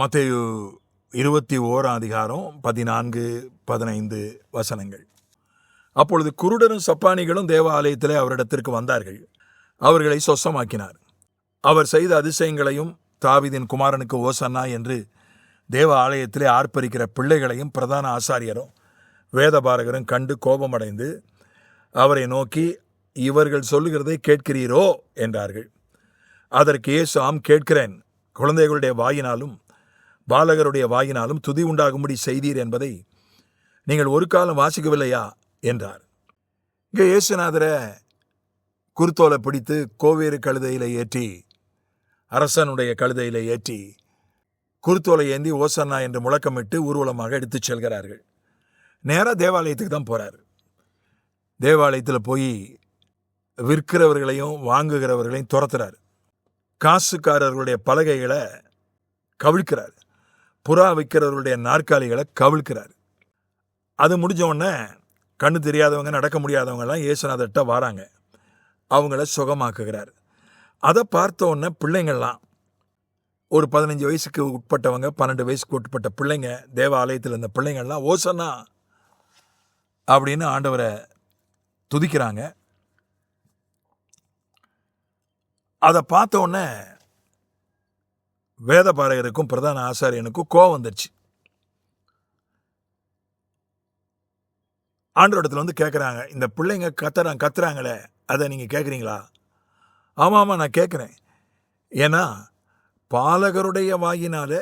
மத்தையு இருபத்தி ஓராம் அதிகாரம் பதினான்கு பதினைந்து வசனங்கள். அப்பொழுது குருடரும் சப்பானிகளும் தேவாலயத்திலே அவரிடத்திற்கு வந்தார்கள். அவர்களை சொசமாக்கினார். அவர் செய்த அதிசயங்களையும் தாவிதின் குமாரனுக்கு ஓசன்னா என்று தேவ ஆலயத்திலே ஆர்ப்பரிக்கிற பிள்ளைகளையும் பிரதான ஆசாரியரும் வேதபாரகரும் கண்டு கோபமடைந்து அவரை நோக்கி இவர்கள் சொல்லுகிறதை கேட்கிறீரோ? என்றார்கள். அதற்கு இயேசு ஆம் கேட்கிறேன். குழந்தைகளுடைய வாயினாலும் பாலகருடைய வாயினாலும் துதி உண்டாகும்படி செய்தீர் என்பதை நீங்கள் ஒரு காலம் வாசிக்கவில்லையா? என்றார். இங்கே இயேசுநாதரை குருத்தோலை பிடித்து கோவேறு கழுதையில் ஏற்றி அரசனுடைய கழுதையில் ஏற்றி குருத்தோலை ஏந்தி ஓசன்னா என்று முழக்கமிட்டு ஊர்வலமாக எடுத்துச் செல்கிறார்கள். நேராக தேவாலயத்துக்கு தான் போகிறார் தேவாலயத்தில் போய் விற்கிறவர்களையும் வாங்குகிறவர்களையும் துரத்துறார். காசுக்காரர்களுடைய பலகைகளை கவிழ்க்கிறார். புறா விற்கிறவருடைய நாற்காலிகளை கவிழ்க்கிறார். அது முடிஞ்ச உடனே கண்ணு தெரியாதவங்க நடக்க முடியாதவங்கெல்லாம் இயேசுநாதர்கிட்ட வராங்க. அவங்கள சுகமாக்குகிறார். அதை பார்த்த உடனே பிள்ளைங்கள்லாம் ஒரு பதினஞ்சு வயசுக்கு உட்பட்டவங்க பன்னெண்டு வயசுக்கு உட்பட்ட பிள்ளைங்க தேவாலயத்தில் இருந்த பிள்ளைங்கள்லாம் ஓசனா அப்படின்னு ஆண்டவரை துதிக்கிறாங்க. அதை பார்த்த உடனே வேதபாரகருக்கும் பிரதான ஆசாரியனுக்கும் கோவம் வந்துருச்சு. ஆண்டோடத்தில் வந்து கேட்குறாங்க இந்த பிள்ளைங்க கத்துறாங்க கத்துறாங்களே அதை நீங்கள் கேட்குறீங்களா ஆமாம் ஆமாம் நான் கேட்குறேன் ஏன்னா பாலகருடைய வாயினால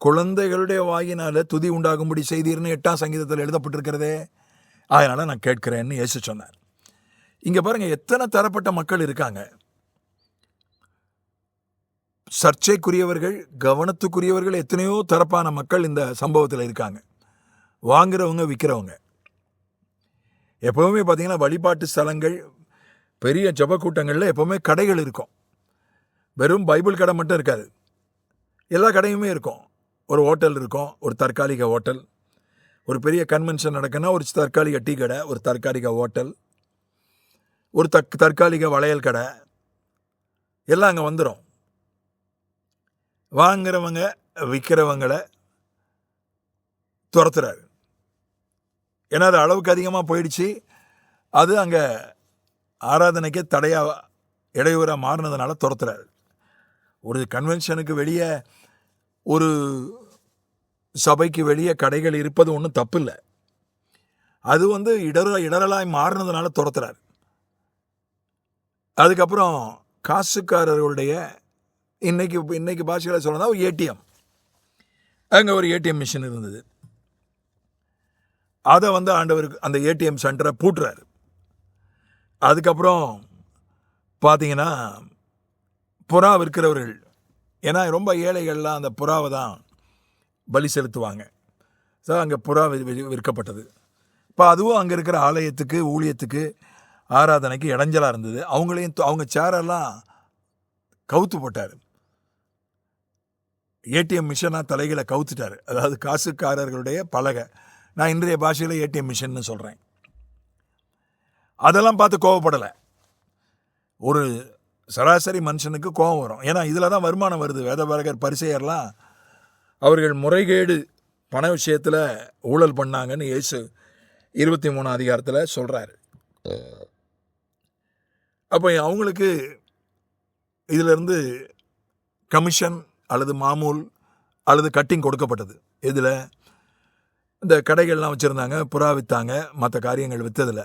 குழந்தைகளுடைய வாயினால துதி உண்டாகும்படி செய்தீர்னு எட்டாம் சங்கீதத்தில் எழுதப்பட்டிருக்கிறதே அதனால் நான் கேட்குறேன்னு யோசிச்சு சொன்னார். இங்கே பாருங்கள் எத்தனை தரப்பட்ட மக்கள் இருக்காங்க. சர்ச்சைக்குரியவர்கள் கவனத்துக்குரியவர்கள் எத்தனையோ தரப்பான மக்கள் இந்த சம்பவத்தில் இருக்காங்க. வாங்குறவங்க விற்கிறவங்க எப்போவுமே பார்த்தீங்கன்னா வழிபாட்டு ஸ்தலங்கள் பெரிய ஜப கூட்டங்களில் எப்போவுமே கடைகள் இருக்கும். வெறும் பைபிள் கடை மட்டும் இருக்காது. எல்லா கடையுமே இருக்கும். ஒரு ஹோட்டல் இருக்கும் ஒரு தற்காலிக ஹோட்டல். ஒரு பெரிய கன்வென்ஷன் நடக்குன்னா ஒரு தற்காலிக டீ கடை ஒரு தற்காலிக ஹோட்டல். ஒரு தக் தற்காலிக வளையல் கடை. எல்லாம் அங்கே வந்துடும் வாங்குறவங்க விற்கிறவங்களை துரத்துறாரு. ஏன்னா அது அளவுக்கு அதிகமாக போயிடுச்சு. அது அங்கே ஆராதனைக்கே தடையாக இடையூறாக மாறினதுனால துரத்துறாரு. ஒரு கன்வென்ஷனுக்கு வெளியே ஒரு சபைக்கு வெளியே கடைகள் இருப்பது ஒன்றும் தப்பு இல்லை அது வந்து இடர இடரலாய் மாறினதுனால துரத்துறாரு. அதுக்கப்புறம் காசுக்காரர்களுடைய இன்னைக்கு இன்னைக்கு பாஷையில் சொல்லணும்னா ஒரு ஏடிஎம் அங்கே ஒரு ஏடிஎம் மிஷின் இருந்தது. அதை வந்து ஆண்டவருக்கு அந்த ஏடிஎம் சென்டரை பூட்டுறாரு. அதுக்கப்புறம் பார்த்தீங்கன்னா புறா விற்கிறவர்கள் ஏன்னா ரொம்ப ஏழைகள்லாம் அந்த புறாவை தான் பலி செலுத்துவாங்க. ஸோ அங்கே புறா விற்கப்பட்டது. இப்போ அதுவும் அங்கே இருக்கிற ஆலயத்துக்கு ஊழியத்துக்கு ஆராதனைக்கு இடைஞ்சலாக இருந்தது. அவங்களையும் அவங்க சேரெல்லாம் கவுத்து போட்டார். ஏடிஎம் மிஷனாக தலைகளை கவுத்துட்டார். அதாவது காசுக்காரர்களுடைய பலகை. நான் இன்றைய பாஷையில் ஏடிஎம் மிஷன்னு சொல்கிறேன் அதெல்லாம் பார்த்து கோவப்படலை. ஒரு சராசரி மனுஷனுக்கு கோபம் வரும். ஏன்னா இதில் தான் வருமானம் வருது. வேதபாரகர் பரிசெயர்லாம் அவர்கள் முறைகேடு பண விஷயத்தில் ஊழல் பண்ணாங்கன்னு இயேசு இருபத்தி மூணு அதிகாரத்தில் சொல்கிறாரு அப்போ அவங்களுக்கு இதிலிருந்து கமிஷன் அல்லது மாமூல் அல்லது கட்டிங் கொடுக்கப்பட்டது. இதில் இந்த கடைகள்லாம் வச்சுருந்தாங்க புறா விற்றாங்க மற்ற காரியங்கள் விற்றதில்லை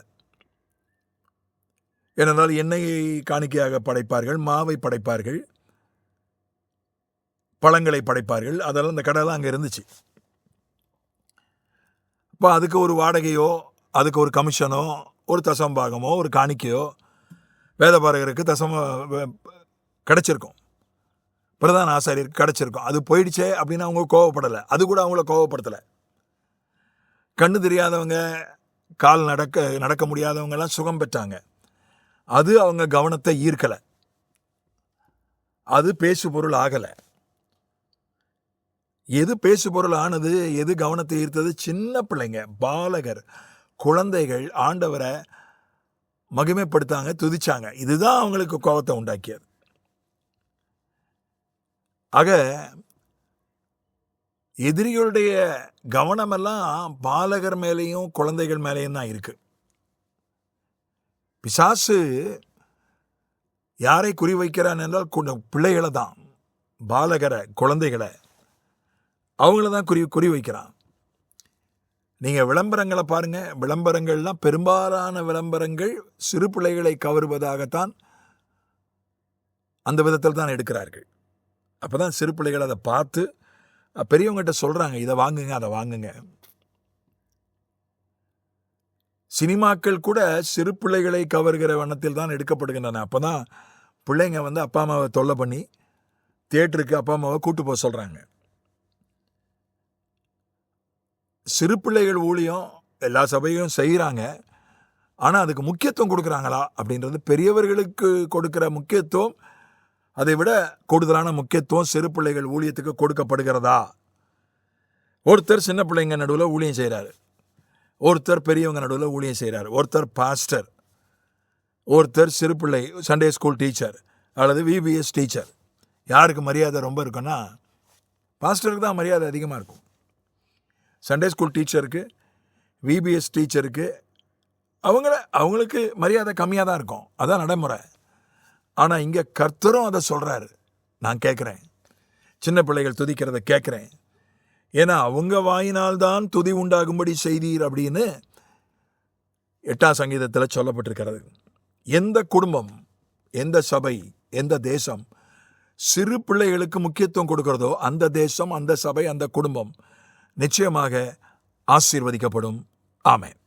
ஏனென்றால் எண்ணெயை காணிக்கையாக படைப்பார்கள் மாவை படைப்பார்கள் பழங்களை படைப்பார்கள் அதெல்லாம் இந்த கடையெல்லாம் அங்கே இருந்துச்சு. இப்போ அதுக்கு ஒரு வாடகையோ அதுக்கு ஒரு கமிஷனோ ஒரு தசம்பாகமோ ஒரு காணிக்கையோ வேதபாரகருக்கு தசம வ- பிரதான ஆசாரியருக்கு கிடச்சிருக்கும். அது போயிடுச்சே அப்படின்னு அவங்க கோவப்படலை. அது கூட அவங்கள கோவப்படுத்தலை. கண்ணு தெரியாதவங்க கால் நடக்க நடக்க முடியாதவங்கெல்லாம் சுகம் பெற்றாங்க. அது அவங்க கவனத்தை ஈர்க்கலை. அது பேசு பொருள் ஆகலை. எது பேசு பொருள் ஆனது எது கவனத்தை ஈர்த்தது? சின்ன பிள்ளைங்க பாலகர் குழந்தைகள் ஆண்டவரை மகிமைப்படுத்தாங்க துதிச்சாங்க. இதுதான் அவங்களுக்கு கோபத்தை உண்டாக்கியது. ஆக எதிரிகளுடைய கவனமெல்லாம் பாலகர் மேலேயும் குழந்தைகள் மேலேயும் தான் இருக்கு. பிசாசு யாரை குறிவைக்கிறான் என்றால் பிள்ளைகளை தான் பாலகரை குழந்தைகளை அவங்கள தான் குறி குறி வைக்கிறான். நீங்கள் விளம்பரங்களை பாருங்கள் விளம்பரங்கள்லாம் பெரும்பாலான விளம்பரங்கள் சிறு பிள்ளைகளை கவருவதாகத்தான் அந்த விதத்தில் தான் எடுக்கிறார்கள். அப்போ தான் சிறு பிள்ளைகள் அதை பார்த்து பெரியவங்ககிட்ட சொல்கிறாங்க இதை வாங்குங்க அதை வாங்குங்க. சினிமாக்கள் கூட சிறு பிள்ளைகளை கவர்கிற வண்ணத்தில் தான் எடுக்கப்படுகின்றன. அப்போ தான் பிள்ளைங்க வந்து அப்பா அம்மாவை தொல்லை பண்ணி தியேட்டருக்கு அப்பா அம்மாவை கூட்டு போக சொல்கிறாங்க சிறு பிள்ளைகள் ஊழியம் எல்லா சபையும் செய்கிறாங்க ஆனால் அதுக்கு முக்கியத்துவம் கொடுக்குறாங்களா அப்படின்றது பெரியவர்களுக்கு கொடுக்குற முக்கியத்துவம் அதை விட கூடுதலான முக்கியத்துவம் சிறு பிள்ளைகள் ஊழியத்துக்கு கொடுக்கப்படுகிறதா? ஒருத்தர் சின்ன பிள்ளைங்க நடுவில் ஊழியம் செய்கிறாரு ஒருத்தர் பெரியவங்க நடுவில் ஊழியம் செய்கிறார் ஒருத்தர் பாஸ்டர். ஒருத்தர் சிறு பிள்ளை சண்டே ஸ்கூல் டீச்சர் அல்லது விபிஎஸ் டீச்சர் யாருக்கு மரியாதை ரொம்ப இருக்குன்னா பாஸ்டருக்கு தான் மரியாதை அதிகமாக இருக்கும். சண்டே ஸ்கூல் டீச்சருக்கு விபிஎஸ் டீச்சருக்கு அவங்கள அவங்களுக்கு மரியாதை கம்மியாக தான் இருக்கும். அதான் நடைமுறை. ஆனால் இங்கே கர்த்தரும் அதை சொல்கிறாரு நான் கேட்குறேன் சின்ன பிள்ளைகள் துதிக்கிறத கேட்குறேன் ஏன்னா அவங்க வாயினால்தான் துதி உண்டாகும்படி செய்தீர் அப்படின்னு எட்டாம் சங்கீதத்தில் சொல்லப்பட்டிருக்கிறது. எந்த குடும்பம் எந்த சபை எந்த தேசம் சிறு பிள்ளைகளுக்கு முக்கியத்துவம் கொடுக்கிறதோ அந்த தேசம் அந்த சபை அந்த குடும்பம் நிச்சயமாக ஆசீர்வதிக்கப்படும். ஆமேன்.